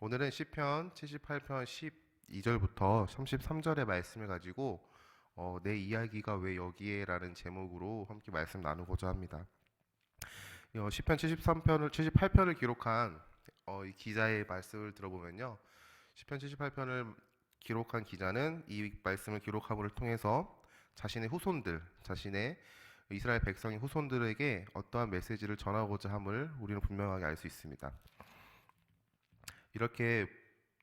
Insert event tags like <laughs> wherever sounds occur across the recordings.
오늘은 시편 78편 12절부터 33절의 말씀을 가지고 어, 내 이야기가 왜 여기에라는 제목으로 함께 말씀 나누고자 합니다. 어, 시편 73편을 78편을 기록한 어, 이 기자의 말씀을 들어보면요. 시편 78편을 기록한 기자는 이 말씀을 기록함을 통해서 자신의 후손들, 자신의 이스라엘 백성의 후손들에게 어떠한 메시지를 전하고자 함을 우리는 분명하게 알 수 있습니다. 이렇게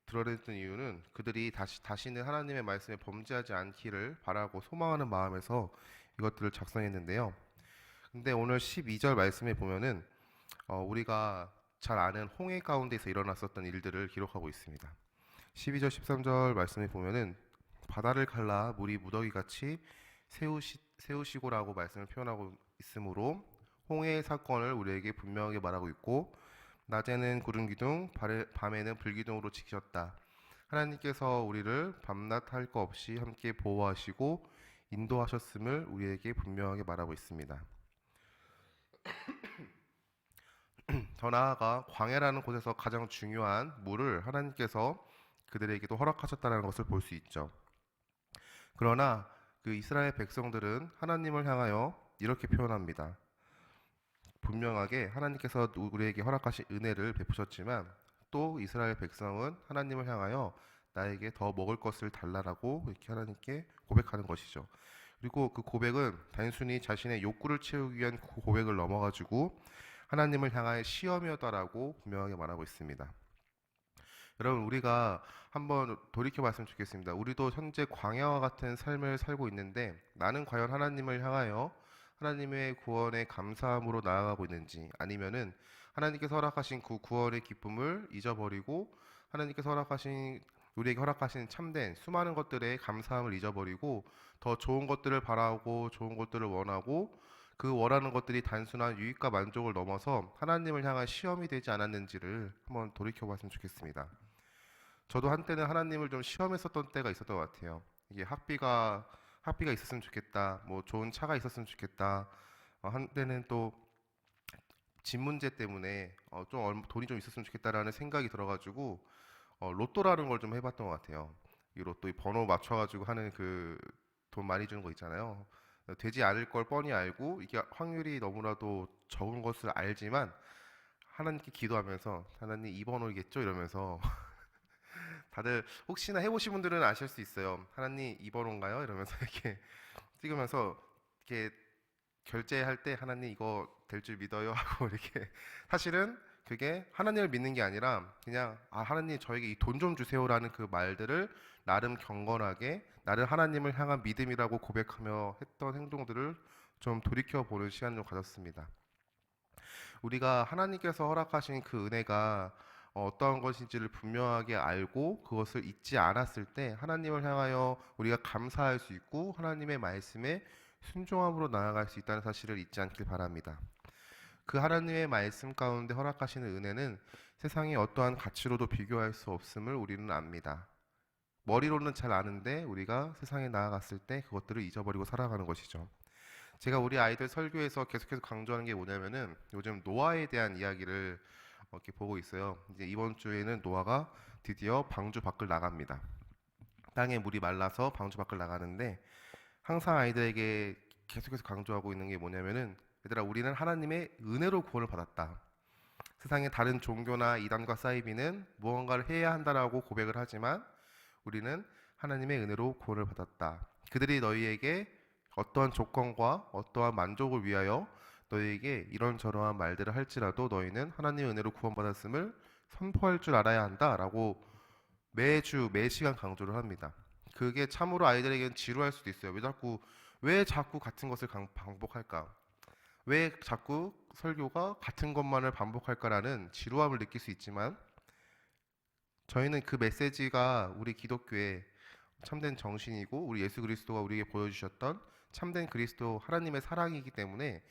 드러냈던 이유는 그들이 다시 다시는 하나님의 말씀에 범죄하지 않기를 바라고 소망하는 마음에서 이것들을 작성했는데요. 근데 오늘 12절 말씀에 보면은 어, 우리가 잘 아는 홍해 가운데서 일어났었던 일들을 기록하고 있습니다. 12절 13절 말씀에 보면은 바다를 갈라 물이 무더기 같이 세우시, 세우시고라고 말씀을 표현하고 있으므로 홍해의 사건을 우리에게 분명하게 말하고 있고 낮에는 구름 기둥, 밤에는 불 기둥으로 지키셨다. 하나님께서 우리를 밤낮 할거 없이 함께 보호하시고 인도하셨음을 우리에게 분명하게 말하고 있습니다. <clears throat> 더 나아가 광야라는 곳에서 가장 중요한 물을 하나님께서 그들에게도 허락하셨다는 것을 볼 수 있죠. 그러나 그 이스라엘 백성들은 하나님을 향하여 이렇게 표현합니다. 분명하게 하나님께서 우리에게 허락하신 은혜를 베푸셨지만 또 이스라엘 백성은 하나님을 향하여 나에게 더 먹을 것을 달라라고 이렇게 하나님께 고백하는 것이죠. 그리고 그 고백은 단순히 자신의 욕구를 채우기 위한 고- 고백을 넘어가지고 하나님을 향하여 시험이었다라고 분명하게 말하고 있습니다. 여러분 우리가 한번 돌이켜 봤으면 좋겠습니다. 우리도 현재 광야와 같은 삶을 살고 있는데 나는 과연 하나님을 향하여 하나님의 구원에 감사함으로 나아가고 있는지 아니면은 하나님께서 허락하신 그 구원의 기쁨을 잊어버리고 하나님께서 허락하신 우리에게 허락하신 참된 수많은 것들에 감사함을 잊어버리고 더 좋은 것들을 바라고 좋은 것들을 원하고 그 원하는 것들이 단순한 유익과 만족을 넘어서 하나님을 향한 시험이 되지 않았는지를 한번 돌이켜 봤으면 좋겠습니다. 저도 한때는 하나님을 좀 시험했었던 때가 있었던 것 같아요. 이게 학비가 학비가 있었으면 좋겠다. 뭐 좋은 차가 있었으면 좋겠다. 어, 한때는 또 집 문제 때문에 어, 좀 얼- 돈이 좀 있었으면 좋겠다라는 생각이 들어가지고 어, 로또라는 걸 좀 해봤던 것 같아요. 이 로또 이 번호 맞춰가지고 하는 그 돈 많이 주는 거 있잖아요. 되지 않을 걸 뻔히 알고 이게 확률이 너무나도 적은 것을 알지만 하나님께 기도하면서 하나님 이 번호겠죠 이러면서 <laughs> 다들 혹시나 해보신 분들은 아실 수 있어요. 하나님 이 번호인가요? 이러면서 <laughs> 이렇게 찍으면서 이렇게 결제할 때 하나님 이거 될 줄 믿어요 <laughs> 하고 이렇게 사실은 그게 하나님을 믿는 게 아니라 그냥 아 하나님 저에게 이 돈 좀 주세요라는 그 말들을 나름 경건하게 나를 하나님을 향한 믿음이라고 고백하며 했던 행동들을 좀 돌이켜 보는 시간을 좀 가졌습니다. 우리가 하나님께서 허락하신 그 은혜가 어, 어떠한 것인지를 분명하게 알고 그것을 잊지 않았을 때 하나님을 향하여 우리가 감사할 수 있고 하나님의 말씀에 순종함으로 나아갈 수 있다는 사실을 잊지 않길 바랍니다. 그 하나님의 말씀 가운데 허락하시는 은혜는 세상의 어떠한 가치로도 비교할 수 없음을 우리는 압니다. 머리로는 잘 아는데 우리가 세상에 나아갔을 때 그것들을 잊어버리고 살아가는 것이죠. 제가 우리 아이들 설교에서 계속해서 강조하는 게 뭐냐면은 요즘 노아에 대한 이야기를 어, 이렇게 보고 있어요. 이제 이번 주에는 노아가 드디어 방주 밖을 나갑니다. 땅에 물이 말라서 방주 밖을 나가는데 항상 아이들에게 계속해서 강조하고 있는 게 뭐냐면은 얘들아 우리는 하나님의 은혜로 구원을 받았다. 세상의 다른 종교나 이단과 사이비는 무언가를 해야 한다라고 고백을 하지만 우리는 하나님의 은혜로 구원을 받았다. 그들이 너희에게 어떠한 조건과 어떠한 만족을 위하여 너희에게 이런저러한 말들을 할지라도 너희는 하나님의 은혜로 구원받았음을 선포할 줄 알아야 한다라고 매주 매 시간 강조를 합니다. 그게 참으로 아이들에게는 지루할 수도 있어요. 왜 자꾸 왜 자꾸 같은 것을 강- 반복할까? 왜 자꾸 설교가 같은 것만을 반복할까라는 지루함을 느낄 수 있지만 저희는 그 메시지가 우리 기독교의 참된 정신이고 우리 예수 그리스도가 우리에게 보여주셨던 참된 그리스도 하나님의 사랑이기 때문에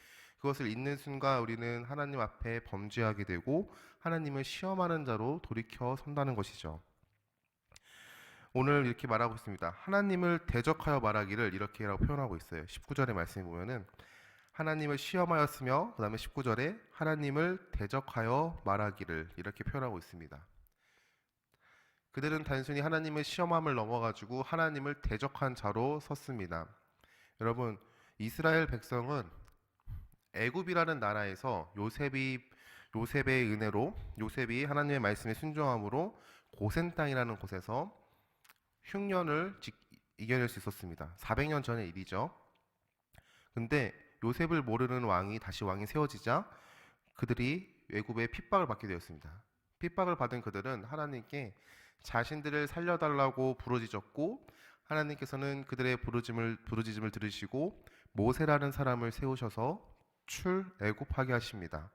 그것을 잊는 순간 우리는 하나님 앞에 범죄하게 되고 하나님을 시험하는 자로 돌이켜 선다는 것이죠. 오늘 이렇게 말하고 있습니다. 하나님을 대적하여 말하기를 이렇게라고 표현하고 있어요. 19절의 말씀에 보면은 하나님을 시험하였으며 그다음에 19절에 하나님을 대적하여 말하기를 이렇게 표현하고 있습니다. 그들은 단순히 하나님의 시험함을 넘어가지고 하나님을 대적한 자로 섰습니다. 여러분, 이스라엘 백성은 애굽이라는 나라에서 요셉이 요셉의 은혜로 요셉이 하나님의 말씀에 순종함으로 고센 땅이라는 곳에서 흉년을 직- 이겨낼 수 있었습니다. 400년 전의 일이죠. 근데 요셉을 모르는 왕이 다시 왕이 세워지자 그들이 애굽의 핍박을 받게 되었습니다. 핍박을 받은 그들은 하나님께 자신들을 살려달라고 부르짖었고 하나님께서는 그들의 부르짖음을 부르짖음을 들으시고 모세라는 사람을 세우셔서 출애굽하게 하십니다.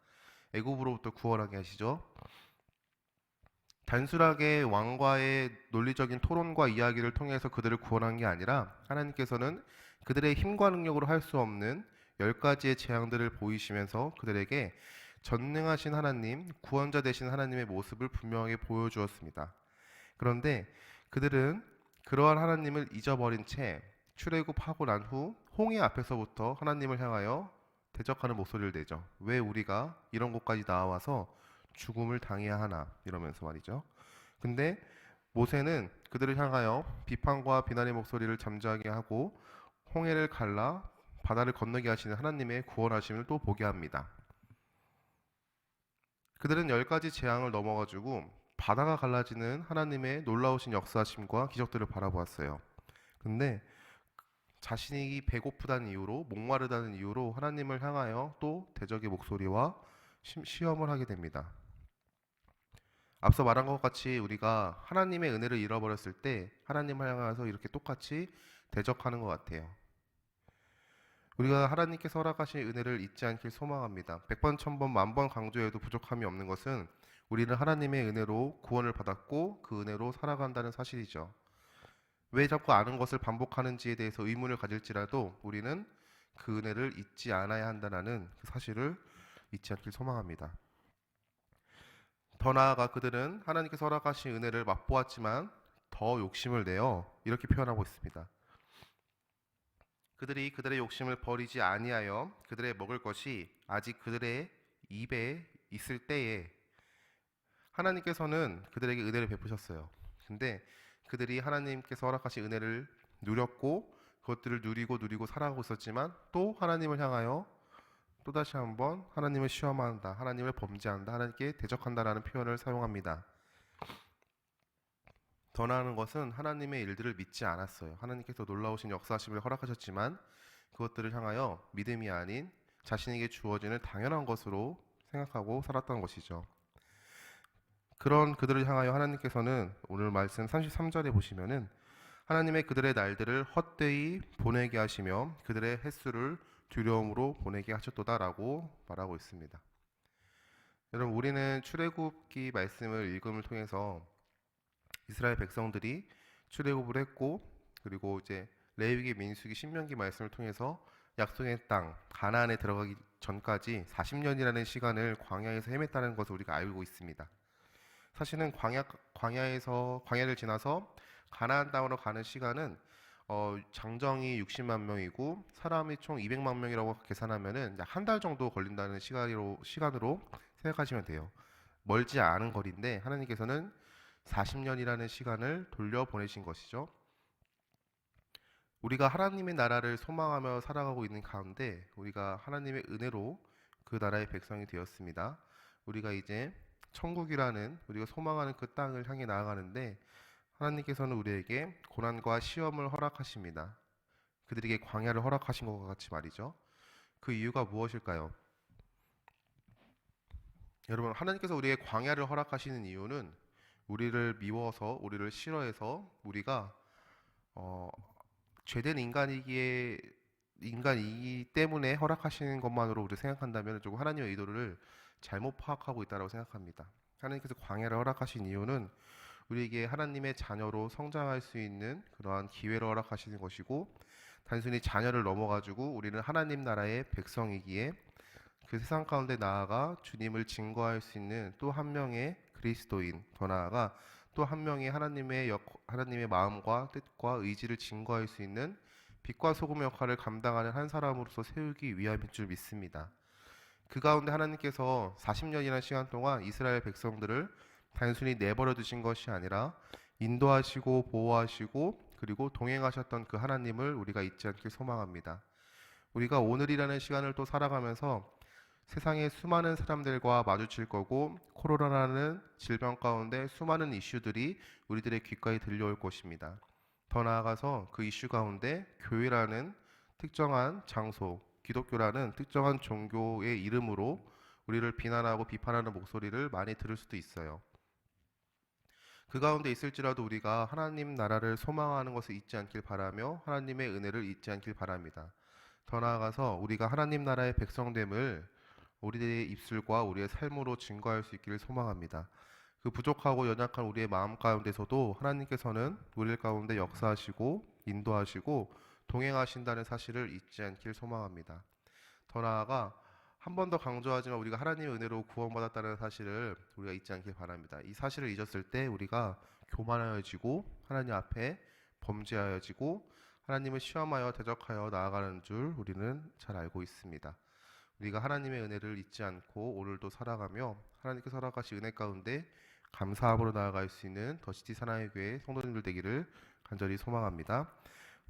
애굽으로부터 구원하게 하시죠. 단순하게 왕과의 논리적인 토론과 이야기를 통해서 그들을 구원한 게 아니라 하나님께서는 그들의 힘과 능력으로 할 수 없는 열 가지의 재앙들을 보이시면서 그들에게 전능하신 하나님, 구원자 되신 하나님의 모습을 분명하게 보여주었습니다. 그런데 그들은 그러한 하나님을 잊어버린 채 출애굽하고 난 후 홍해 앞에서부터 하나님을 향하여 대적하는 목소리를 내죠. 왜 우리가 이런 곳까지 나와서 죽음을 당해야 하나 이러면서 말이죠. 근데 모세는 그들을 향하여 비판과 비난의 목소리를 잠잠하게 하고 홍해를 갈라 바다를 건너게 하시는 하나님의 구원하심을 또 보게 합니다. 그들은 열 가지 재앙을 넘어가지고 바다가 갈라지는 하나님의 놀라우신 역사하심과 기적들을 바라보았어요. 근데 자신이 배고프다는 이유로 목마르다는 이유로 하나님을 향하여 또 대적의 목소리와 시- 시험을 하게 됩니다. 앞서 말한 것 같이 우리가 하나님의 은혜를 잃어버렸을 때 하나님을 향해서 이렇게 똑같이 대적하는 것 같아요. 우리가 하나님께서 허락하신 은혜를 잊지 않길 소망합니다. 백번, 천번, 만번 강조해도 부족함이 없는 것은 우리는 하나님의 은혜로 구원을 받았고 그 은혜로 살아간다는 사실이죠. 왜 자꾸 아는 것을 반복하는지에 대해서 의문을 가질지라도 우리는 그 은혜를 잊지 않아야 한다는 그 사실을 잊지 않길 소망합니다. 더 나아가 그들은 하나님께서 허락하신 은혜를 맛보았지만 더 욕심을 내어 이렇게 표현하고 있습니다. 그들이 그들의 욕심을 버리지 아니하여 그들의 먹을 것이 아직 그들의 입에 있을 때에 하나님께서는 그들에게 은혜를 베푸셨어요. 근데 그들이 하나님께서 허락하신 은혜를 누렸고 그것들을 누리고 누리고 살아가고 있었지만 또 하나님을 향하여 또 다시 한번 하나님을 시험한다, 하나님을 범죄한다, 하나님께 대적한다라는 표현을 사용합니다. 더 나아는 것은 하나님의 일들을 믿지 않았어요. 하나님께서 놀라우신 역사하심을 허락하셨지만 그것들을 향하여 믿음이 아닌 자신에게 주어지는 당연한 것으로 생각하고 살았던 것이죠. 그런 그들을 향하여 하나님께서는 오늘 말씀 33절에 보시면은 하나님의 그들의 날들을 헛되이 보내게 하시며 그들의 횟수를 두려움으로 보내게 하셨도다라고 말하고 있습니다. 여러분 우리는 출애굽기 말씀을 읽음을 통해서 이스라엘 백성들이 출애굽을 했고 그리고 이제 레위기, 민수기, 신명기 말씀을 통해서 약속의 땅 가나안에 들어가기 전까지 40년이라는 시간을 광야에서 헤맸다는 것을 우리가 알고 있습니다. 사실은 광야 광야에서 광야를 지나서 가나안 땅으로 가는 시간은 어, 장정이 60만 명이고 사람이 총 200만 명이라고 계산하면은 약 한 달 정도 걸린다는 시간으로 시간으로 생각하시면 돼요. 멀지 않은 거리인데 하나님께서는 40년이라는 시간을 돌려 보내신 것이죠. 우리가 하나님의 나라를 소망하며 살아가고 있는 가운데 우리가 하나님의 은혜로 그 나라의 백성이 되었습니다. 우리가 이제 천국이라는 우리가 소망하는 그 땅을 향해 나아가는데 하나님께서는 우리에게 고난과 시험을 허락하십니다. 그들에게 광야를 허락하신 것과 같이 말이죠. 그 이유가 무엇일까요? 여러분, 하나님께서 우리에게 광야를 허락하시는 이유는 우리를 미워서, 우리를 싫어해서 우리가 어, 죄된 인간이기에 인간이기 때문에 허락하시는 것만으로 우리 생각한다면 조금 하나님의 의도를 잘못 파악하고 있다고 생각합니다. 하나님께서 광야를 허락하신 이유는 우리에게 하나님의 자녀로 성장할 수 있는 그러한 기회를 허락하시는 것이고 단순히 자녀를 넘어가지고 우리는 하나님 나라의 백성이기에 그 세상 가운데 나아가 주님을 증거할 수 있는 또 한 명의 그리스도인 더 나아가 또 한 명의 하나님의 역, 하나님의 마음과 뜻과 의지를 증거할 수 있는 빛과 소금 역할을 감당하는 한 사람으로서 세우기 위함인 줄 믿습니다. 그 가운데 하나님께서 40년이라는 시간 동안 이스라엘 백성들을 단순히 내버려 두신 것이 아니라 인도하시고 보호하시고 그리고 동행하셨던 그 하나님을 우리가 잊지 않길 소망합니다. 우리가 오늘이라는 시간을 또 살아가면서 세상의 수많은 사람들과 마주칠 거고 코로나라는 질병 가운데 수많은 이슈들이 우리들의 귓가에 들려올 것입니다. 더 나아가서 그 이슈 가운데 교회라는 특정한 장소, 기독교라는 특정한 종교의 이름으로 우리를 비난하고 비판하는 목소리를 많이 들을 수도 있어요. 그 가운데 있을지라도 우리가 하나님 나라를 소망하는 것을 잊지 않길 바라며 하나님의 은혜를 잊지 않길 바랍니다. 더 나아가서 우리가 하나님 나라의 백성됨을 우리의 입술과 우리의 삶으로 증거할 수 있기를 소망합니다. 그 부족하고 연약한 우리의 마음 가운데서도 하나님께서는 우리 가운데 역사하시고 인도하시고 동행하신다는 사실을 잊지 않길 소망합니다. 더 나아가 한 번 더 강조하지만 우리가 하나님의 은혜로 구원받았다는 사실을 우리가 잊지 않길 바랍니다. 이 사실을 잊었을 때 우리가 교만하여지고 하나님 앞에 범죄하여지고 하나님을 시험하여 대적하여 나아가는 줄 우리는 잘 알고 있습니다. 우리가 하나님의 은혜를 잊지 않고 오늘도 살아가며 하나님께 살아가신 은혜 가운데 감사함으로 나아갈 수 있는 더시티 사나이 교회 성도님들 되기를 간절히 소망합니다.